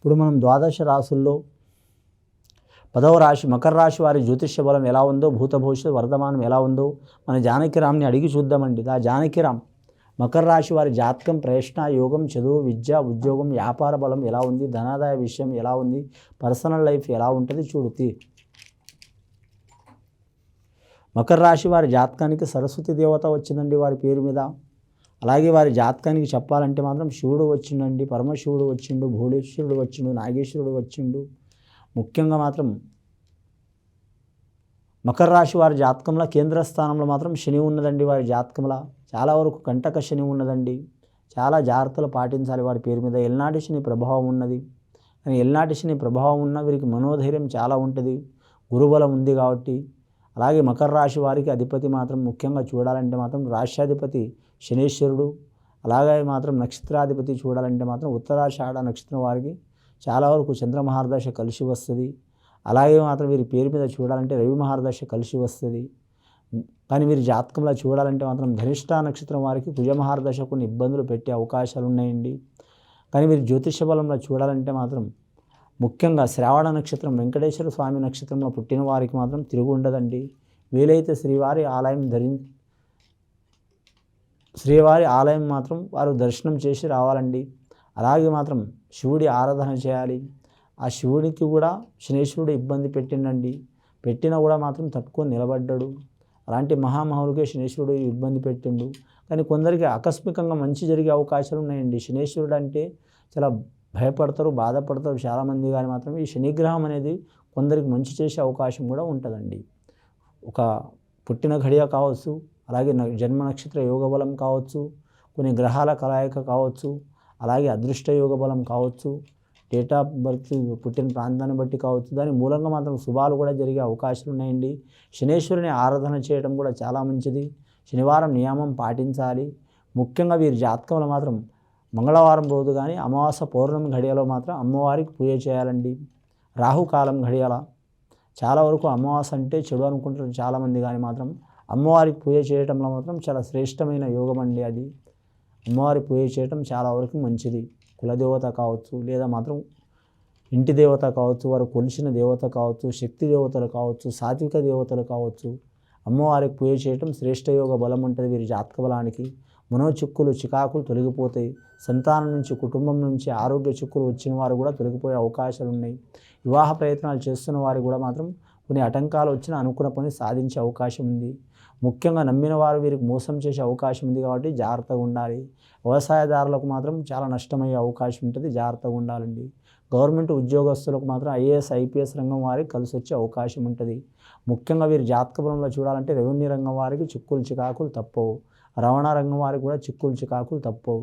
ఇప్పుడు మనం ద్వాదశ రాసుల్లో పదవ రాశి మకర రాశి వారి జ్యోతిష్య బలం ఎలా ఉందో భూత భవిష్యత్ వర్ధమానం ఎలా ఉందో మన జానకిరామ్ని అడిగి చూద్దామండి. ఆ జానకిరామ్ మకర రాశి వారి జాతకం ప్రయత్న యోగం చదువు విద్య ఉద్యోగం వ్యాపార బలం ఎలా ఉంది ధనాదాయ విషయం ఎలా ఉంది పర్సనల్ లైఫ్ ఎలా ఉంటుంది చూడుతి. మకర రాశి వారి జాతకానికి సరస్వతి దేవత వచ్చిందండి వారి పేరు మీద. అలాగే వారి జాతకానికి చెప్పాలంటే మాత్రం శివుడు వచ్చిండండి పరమశివుడు వచ్చిండు భోళేశ్వరుడు వచ్చిండు నాగేశ్వరుడు వచ్చిండు. ముఖ్యంగా మాత్రం మకర రాశి వారి జాతకంలో కేంద్ర స్థానంలో మాత్రం శని ఉన్నదండి వారి జాతకంలో. చాలా వరకు కంటక శని ఉన్నదండి. చాలా జాగ్రత్తలు పాటించాలి వారి పేరు మీద. ఎల్నాటి శని ప్రభావం ఉన్నది. కానీ ఎల్నాటి శని ప్రభావం ఉన్న వీరికి మనోధైర్యం చాలా ఉంటుంది. గురుబలం ఉంది కాబట్టి అలాగే మకర రాశి వారికి అధిపతి మాత్రం ముఖ్యంగా చూడాలంటే మాత్రం రాష్ట్రాధిపతి శనేశ్వరుడు అలాగే మాత్రం నక్షత్రాధిపతి చూడాలంటే మాత్రం ఉత్తరాషాఢ నక్షత్రం వారికి చాలా వరకు చంద్రమహారదశ కలిసి వస్తుంది. అలాగే మాత్రం వీరి పేరు మీద చూడాలంటే రవి మహారదశ కలిసి వస్తుంది. కానీ వీరి జాతకంలో చూడాలంటే మాత్రం ధనిష్ట నక్షత్రం వారికి కుజమహారదశ కొన్ని ఇబ్బందులు పెట్టే అవకాశాలు ఉన్నాయండి. కానీ వీరి జ్యోతిష బలంలో చూడాలంటే మాత్రం ముఖ్యంగా శ్రావణ నక్షత్రం వెంకటేశ్వర స్వామి నక్షత్రంలో పుట్టిన వారికి మాత్రం తిరుగు ఉండదండి. వీలైతే శ్రీవారి ఆలయం ధరి శ్రీవారి ఆలయం మాత్రం వారు దర్శనం చేసి రావాలండి. అలాగే మాత్రం శివుడి ఆరాధన చేయాలి. ఆ శివుడికి కూడా శనేశ్వరుడు ఇబ్బంది పెట్టిండండి. పెట్టినా కూడా మాత్రం తట్టుకొని నిలబడ్డాడు. అలాంటి మహామహులకే శనేశ్వరుడు ఇబ్బంది పెట్టిండు. కానీ కొందరికి ఆకస్మికంగా మంచి జరిగే అవకాశాలు ఉన్నాయండి. శనేశ్వరుడు అంటే చాలా భయపడతారు బాధపడతారు. చాలామంది కానీ మాత్రం ఈ శనిగ్రహం అనేది కొందరికి మంచి చేసే అవకాశం కూడా ఉంటుందండి. ఒక పుట్టిన ఘడియ కావచ్చు అలాగే న- జన్మ నక్షత్ర యోగ బలం కావచ్చు కొన్ని గ్రహాల కలయిక కావచ్చు అలాగే అదృష్ట యోగ బలం కావచ్చు డేట్ ఆఫ్ బర్త్ పుట్టిన ప్రాంతాన్ని బట్టి కావచ్చు దాని మూలంగా మాత్రం శుభాలు కూడా జరిగే అవకాశాలు ఉన్నాయండి. శనేశ్వరుని ఆరాధన చేయడం కూడా చాలా మంచిది. శనివారం నియమం పాటించాలి. ముఖ్యంగా వీరి జాతకంలో మాత్రం మంగళవారం రోజు కానీ అమావాస్య పౌర్ణమి ఘడియలో మాత్రం అమ్మవారికి పూజ చేయాలండి. రాహుకాలం ఘడియల. చాలా వరకు అమావాస్య అంటే చెడు అనుకుంటారు చాలామంది కానీ మాత్రం అమ్మవారికి పూజ చేయటంలో మాత్రం చాలా శ్రేష్టమైన యోగం అండి అది. అమ్మవారి పూజ చేయటం చాలా వరకు మంచిది. కులదేవత కావచ్చు లేదా మాత్రం ఇంటి దేవత కావచ్చు వారు కొలిచిన దేవత కావచ్చు శక్తి దేవతలు కావచ్చు సాత్విక దేవతలు కావచ్చు అమ్మవారికి పూజ చేయటం శ్రేష్ఠ యోగ బలం ఉంటుంది వీరి జాతక బలానికి. మనో చిక్కులు చికాకులు తొలగిపోతాయి. సంతానం నుంచి కుటుంబం నుంచి ఆరోగ్య చిక్కులు వచ్చిన వారు కూడా తొలగిపోయే అవకాశాలు ఉన్నాయి. వివాహ ప్రయత్నాలు చేస్తున్న వారు కూడా మాత్రం కొన్ని ఆటంకాలు వచ్చినా అనుకున్న పని సాధించే అవకాశం ఉంది. ముఖ్యంగా నమ్మిన వారు వీరికి మోసం చేసే అవకాశం ఉంది కాబట్టి జాగ్రత్తగా ఉండాలి. వ్యవసాయదారులకు మాత్రం చాలా నష్టమయ్యే అవకాశం ఉంటుంది. జాగ్రత్తగా ఉండాలండి. గవర్నమెంట్ ఉద్యోగస్తులకు మాత్రం ఐఏఎస్ ఐపీఎస్ రంగం వారికి కలిసి వచ్చే అవకాశం ఉంటుంది. ముఖ్యంగా వీరు జాతక బలంలో చూడాలంటే రెవెన్యూ రంగం వారికి చిక్కులు చికాకులు తప్పవు. రవాణా రంగం వారికి కూడా చిక్కులు చికాకులు తప్పవు.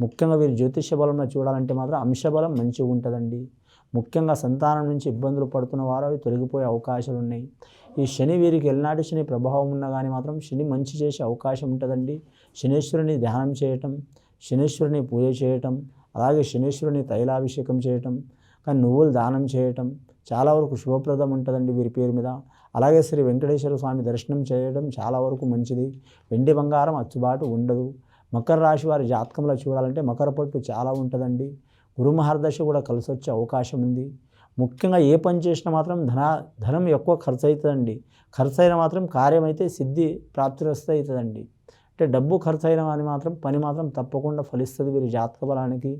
ముఖ్యంగా వీరి జ్యోతిష్య బలంలో చూడాలంటే మాత్రం అంశబలం మంచిగా ఉంటుందండి. ముఖ్యంగా సంతానం నుంచి ఇబ్బందులు పడుతున్న వారు అవి తొలగిపోయే అవకాశాలు ఉన్నాయి. ఈ శని వీరికి ఎల్నాటి శని ప్రభావం ఉన్నా కానీ మాత్రం శని మంచి చేసే అవకాశం ఉంటుందండి. శనీశ్వరుని ధ్యానం చేయటం శనీశ్వరుని పూజ చేయటం అలాగే శనీశ్వరుని తైలాభిషేకం చేయటం కానీ నువ్వులు దానం చేయటం చాలా వరకు శుభప్రదం ఉంటుందండి వీరి పేరు మీద. అలాగే శ్రీ వెంకటేశ్వర స్వామి దర్శనం చేయడం చాలా వరకు మంచిది. వెండి బంగారం అచ్చుబాటు ఉండదు. మకర రాశి వారి జాతకంలో చూడాలంటే మకర పట్టు చాలా ఉంటుందండి. గురు మహర్దశ కూడా కలిసి వచ్చే అవకాశం ఉంది. ముఖ్యంగా ఏ పని చేసినా మాత్రం ధన ధనం ఎక్కువ ఖర్చు అవుతుందండి ఖర్చు అయినా మాత్రం కార్యమైతే సిద్ధి ప్రాప్తిరస్తు అవుతుందండి అంటే డబ్బు ఖర్చు అయినా కానీ మాత్రం పని మాత్రం తప్పకుండా ఫలిస్తుంది వీరి జాతక బలానికి.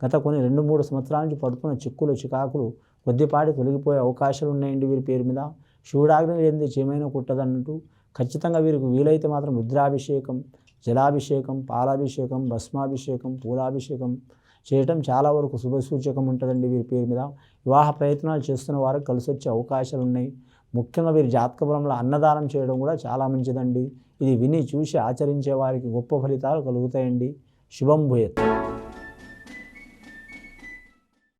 గత కొన్ని రెండు మూడు సంవత్సరాల నుంచి పడుతున్న చిక్కులు చికాకులు కొద్దిపాటి తొలగిపోయే అవకాశాలు ఉన్నాయండి వీరి పేరు మీద. శివుడాగ్ని లేనిది చేమైనా కుట్టదన్నట్టు ఖచ్చితంగా వీరికి వీలైతే మాత్రం రుద్రాభిషేకం జలాభిషేకం పాలాభిషేకం భస్మాభిషేకం పూలాభిషేకం చేయటం చాలా వరకు శుభసూచకం ఉంటుందండి వీరి పేరు మీద. వివాహ ప్రయత్నాలు చేస్తున్న వారికి కలిసి వచ్చే అవకాశాలు ఉన్నాయి ముఖ్యంగా వీరి జాతకపురంలో అన్నదానం చేయడం కూడా చాలా మంచిదండి. ఇది విని చూసి ఆచరించే వారికి గొప్ప ఫలితాలు కలుగుతాయండి. శుభం భూయత్.